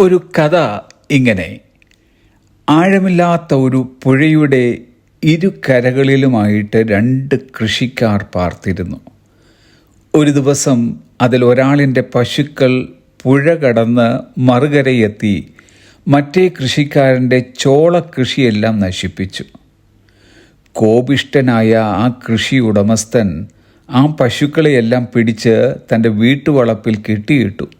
ഒരു കഥ ഇങ്ങനെ. ആഴമില്ലാത്ത ഒരു പുഴയുടെ ഇരു കരകളിലുമായിട്ട് രണ്ട് കൃഷിക്കാർ പാർത്തിരുന്നു. ഒരു ദിവസം അതിൽ ഒരാളിന്റെ പശുക്കൾ പുഴ കടന്ന് മറുകരയെത്തി മറ്റേ കൃഷിക്കാരന്റെ ചോള കൃഷിയെല്ലാം നശിപ്പിച്ചു. കോപിഷ്ടനായ ആ കൃഷി ഉടമസ്ഥൻ ആ പശുക്കളെയെല്ലാം പിടിച്ച് തന്റെ വീട്ടുവളപ്പിൽ കെട്ടിയിട്ടു.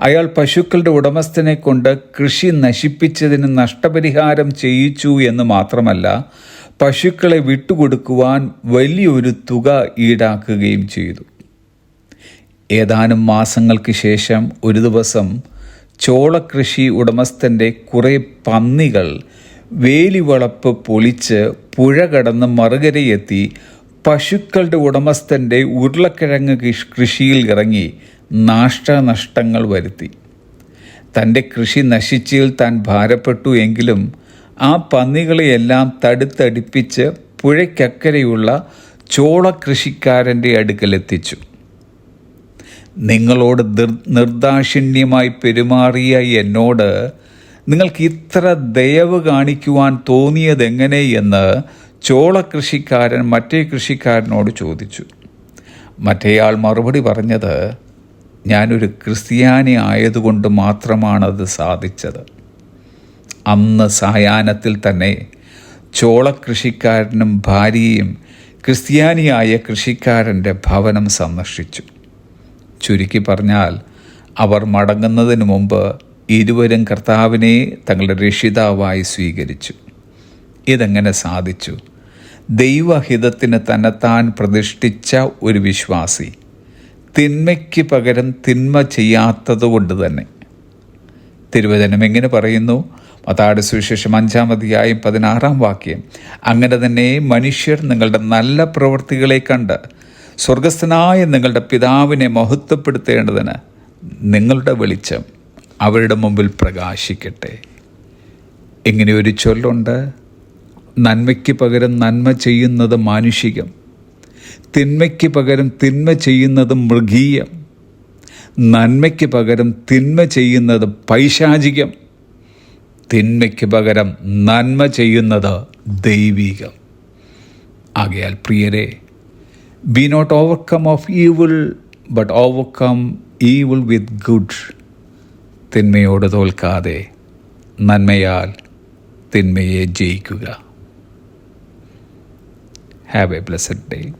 അയാൾ പശുക്കളുടെ ഉടമസ്ഥനെ കൊണ്ട് കൃഷി നശിപ്പിച്ചതിന് നഷ്ടപരിഹാരം ചെയ്യിച്ചു എന്ന് മാത്രമല്ല പശുക്കളെ വിട്ടുകൊടുക്കുവാൻ വലിയൊരു തുക ഈടാക്കുകയും ചെയ്തു. ഏതാനും മാസങ്ങൾക്ക് ശേഷം ഒരു ദിവസം ചോളകൃഷി ഉടമസ്ഥന്റെ കുറേ പന്നികൾ വേലിവളപ്പ് പൊളിച്ച് പുഴ കടന്ന് മറുകരയെത്തി പശുക്കളുടെ ഉടമസ്ഥന്റെ ഉരുളക്കിഴങ്ങ് കൃഷിയിൽ ഇറങ്ങി നാഷ്ടനഷ്ടങ്ങൾ വരുത്തി. തന്റെ കൃഷി നശിച്ചതിൽ താൻ ഭാരപ്പെട്ടു എങ്കിലും ആ പന്നികളെയെല്ലാം തടുത്തടിപ്പിച്ച് പുഴയ്ക്കക്കരെയുള്ള ചോളകൃഷിക്കാരന്റെ അടുക്കലെത്തിച്ചു നിങ്ങളോട് നിർ- നിർദാക്ഷിണ്യമായി പെരുമാറിയ എന്നോട് നിങ്ങൾക്ക് ഇത്ര ദയവ് കാണിക്കുവാൻ തോന്നിയതെങ്ങനെ എന്ന് ചോളകൃഷിക്കാരൻ മറ്റേ കൃഷിക്കാരനോട് ചോദിച്ചു മറ്റേയാൾ മറുപടി പറഞ്ഞത് ഞാനൊരു ക്രിസ്ത്യാനി ആയതുകൊണ്ട് മാത്രമാണത് സാധിച്ചത്. അന്ന് സായാഹ്നത്തിൽ തന്നെ ചോളകൃഷിക്കാരനും ഭാര്യയും ക്രിസ്ത്യാനിയായ കൃഷിക്കാരന്റെ ഭവനം സന്ദർശിച്ചു. ചുരുക്കി പറഞ്ഞാൽ അവർ മടങ്ങുന്നതിന് മുമ്പ് ഇരുവരും കർത്താവിനെ തങ്ങളുടെ രക്ഷിതാവായി സ്വീകരിച്ചു. ഇതെങ്ങനെ സാധിച്ചു? ദൈവഹിതത്തിന് തന്നെത്താൻ പ്രതിഷ്ഠിച്ച ഒരു വിശ്വാസി തിന്മയ്ക്ക് പകരം തിന്മ ചെയ്യാത്തതുകൊണ്ട് തന്നെ. തിരുവചനം എങ്ങനെ പറയുന്നു? മതാട് സുവിശേഷം അഞ്ചാം അധ്യായം പതിനാറാം വാക്യം. അങ്ങനെ തന്നെ മനുഷ്യർ നിങ്ങളുടെ നല്ല പ്രവൃത്തികളെ കണ്ട് സ്വർഗസ്ഥനായ നിങ്ങളുടെ പിതാവിനെ മഹത്വപ്പെടുത്തേണ്ടതിന് നിങ്ങളുടെ വെളിച്ചം അവരുടെ മുമ്പിൽ പ്രകാശിക്കട്ടെ. ഇങ്ങനെ ഒരു ചൊല്ലുണ്ട്. നന്മയ്ക്ക് പകരം നന്മ ചെയ്യുന്നത് മാനുഷികം. തിന്മയ്ക്ക് പകരം തിന്മ ചെയ്യുന്നത് മൃഗീയം. നന്മയ്ക്ക് പകരം തിന്മ ചെയ്യുന്നത് പൈശാചികം. തിന്മയ്ക്ക് പകരം നന്മ ചെയ്യുന്നത് ദൈവികം. ആകയാൽ പ്രിയരെ be not overcome of evil but overcome evil with good തിന്മയോട് തോൽക്കാതെ നന്മയാൽ തിന്മയെ ജയിക്കുക. Have a blessed day.